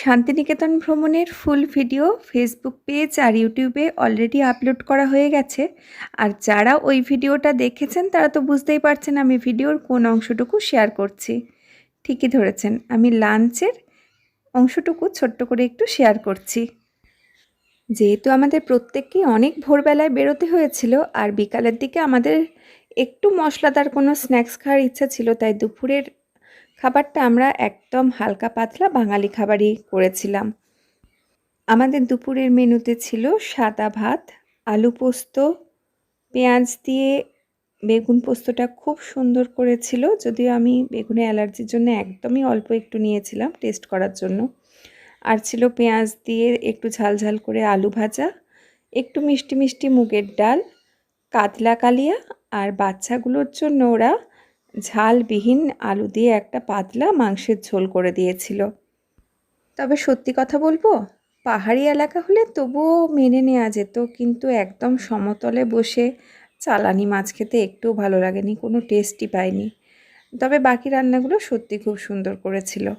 শান্তিনিকেতন ভ্রমণের full video Facebook page আর ইউটিউবে অলরেডি আপলোড করা হয়ে গেছে। আর যারা ওই ভিডিওটা দেখেছেন, তারা তো বুঝতেই পারছেন আমি ভিডিওর কোন অংশটুকু শেয়ার করছি। ঠিকই ধরেছেন, আমি লাঞ্চের অংশটুকু ছোট্ট করে একটু শেয়ার করছি। যেহেতু আমাদের প্রত্যেককেই অনেক ভোরবেলায় বেরোতে হয়েছিল, আর বিকালের দিকে আমাদের একটু মশলাদার কোনো স্ন্যাক্স খাওয়ার ইচ্ছা ছিল, তাই দুপুরের খাবারটা আমরা একদম হালকা পাতলা বাঙালি খাবারই করেছিলাম। আমাদের দুপুরের মেনুতে ছিল সাদা ভাত, আলু পোস্ত, পেঁয়াজ দিয়ে বেগুন পোস্তটা খুব সুন্দর করেছিল, যদিও আমি বেগুনে অ্যালার্জির জন্য একদমই অল্প একটু নিয়েছিলাম টেস্ট করার জন্য। আর ছিল পেঁয়াজ দিয়ে একটু ঝাল ঝাল করে আলু ভাজা, একটু মিষ্টি মিষ্টি মুগের ডাল, কাতলা কালিয়া আর বাচ্চাগুলোর জন্য ওরা ঝালবিহীন আলু দিয়ে একটা পাতলা মাংসের ঝোল করে দিয়েছিল। তবে সত্যি কথা বলব, পাহাড়ি এলাকা হলে তবুও মেনে নেওয়া যেত, কিন্তু একদম সমতলে বসে চালানি মাছ খেতে একটুও ভালো লাগেনি, কোনো টেস্টই পাইনি। তবে বাকি রান্নাগুলো সত্যি খুব সুন্দর করেছিল।